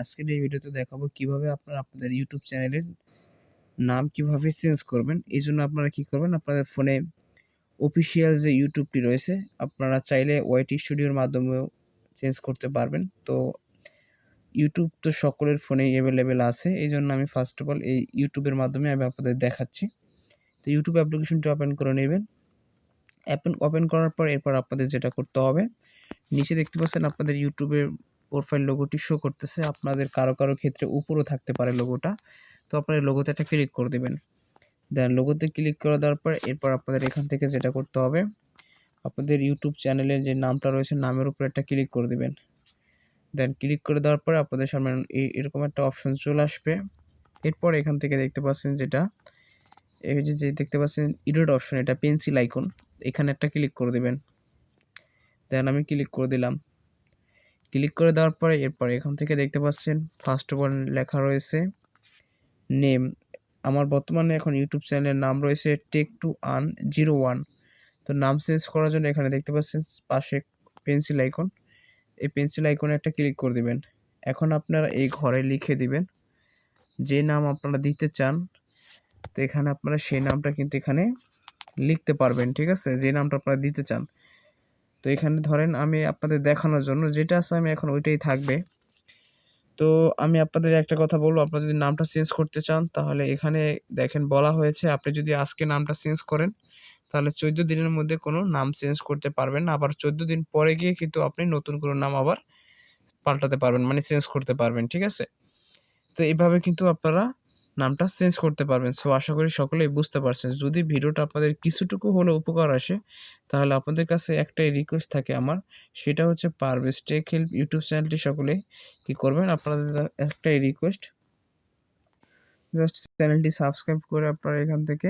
আজকের এই ভিডিওতে দেখাবো কীভাবে আপনারা আপনাদের ইউটিউব চ্যানেলের নাম কীভাবে চেঞ্জ করবেন। এই জন্য আপনারা কি করবেন, আপনাদের ফোনে অফিসিয়াল যে ইউটিউবটি রয়েছে, আপনারা চাইলে ওয়াইটি স্টুডিওর মাধ্যমেও চেঞ্জ করতে পারবেন। তো ইউটিউব তো সকলের ফোনেই অ্যাভেলেবেল আছে। এই জন্য আমি ফার্স্ট অফ অল এই ইউটিউবের মাধ্যমে আমি আপনাদের দেখাচ্ছি। তো ইউটিউব অ্যাপ্লিকেশনটি ওপেন করে নেবেন। অ্যাপেন ওপেন করার পর এরপর আপনাদের যেটা করতে হবে, নিচে দেখতে পাচ্ছেন আপনাদের ইউটিউবের প্রোফাইল লোগোটি শো করতেছে। আপনাদের কারও কারও ক্ষেত্রে উপরও থাকতে পারে লোগোটা তো আপনারা লোগোতে একটা ক্লিক করে দেবেন। দেন লোগোতে ক্লিক করে দেওয়ার পর এরপর আপনাদের এখান থেকে যেটা করতে হবে, আপনাদের ইউটিউব চ্যানেলের যে নামটা রয়েছে, নামের উপর একটা ক্লিক করে দেবেন। দেন ক্লিক করে দেওয়ার পরে আপনাদের সামনে এরকম একটা অপশন চলে আসবে। এরপর এখান থেকে দেখতে পাচ্ছেন যেটা, এই যে যে দেখতে পাচ্ছেন ইডোড অপশন এটা পেন্সিল আইকন এখানে একটা ক্লিক করে দেবেন। দেন আমি ক্লিক করে দিলাম। ক্লিক করে দেওয়ার পরে এরপর এখান থেকে দেখতে পাচ্ছেন ফার্স্ট অফ অল লেখা রয়েছে নেম আমার বর্তমানে এখন ইউটিউব চ্যানেলের নাম রয়েছে টেক টু আন জিরো ওয়ান তো নাম চেঞ্জ করার জন্য এখানে দেখতে পাচ্ছেন, পাশে পেন্সিল আইকন এই পেন্সিল আইকনে একটা ক্লিক করে দিবেন। এখন আপনারা এই ঘরে লিখে দিবেন যে নাম আপনারা দিতে চান। তো এখানে আপনারা সেই নামটা কিন্তু এখানে লিখতে পারবেন, ঠিক আছে? যে নামটা আপনারা দিতে চান। তো এখানে ধরেন আমি আপনাদের দেখানোর জন্য যেটা আছে আমি এখন ওইটাই থাকবে। তো আমি আপনাদের একটা কথা বলব, আপনারা যদি নামটা চেঞ্জ করতে চান, তাহলে এখানে দেখেন বলা হয়েছে, আপনি যদি আজকে নামটা চেঞ্জ করেন, তাহলে চোদ্দ দিনের মধ্যে কোনো নাম চেঞ্জ করতে পারবেন আবার চোদ্দ দিন পরে গিয়ে কিন্তু আপনি নতুন কোনো নাম আবার পাল্টাতে পারবেন মানে চেঞ্জ করতে পারবেন, ঠিক আছে? তো এইভাবে কিন্তু আপনারা নামটা চেঞ্জ করতে পারবেন। সো আশা করি সকলেই বুঝতে পারছেন। যদি ভিডিওটা আপনাদের কিছুটুকু হলেও উপকার আসে, তাহলে আপনাদের কাছে একটাই রিকোয়েস্ট থাকে আমার। সেটা হচ্ছে পারভেজ টেক হেল্প ইউটিউব চ্যানেলটি সকলেই কী করবেন? আপনাদের একটাই রিকোয়েস্ট জাস্ট চ্যানেলটি সাবস্ক্রাইব করে আপনারা এখান থেকে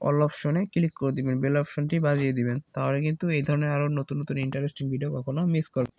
অল অপশনে ক্লিক করে দিবেন। বেল অপশনটি বাজিয়ে দিবেন। তাহলে কিন্তু এই ধরনের আরও নতুন নতুন ইন্টারেস্টিং ভিডিও কখনো মিস করবেন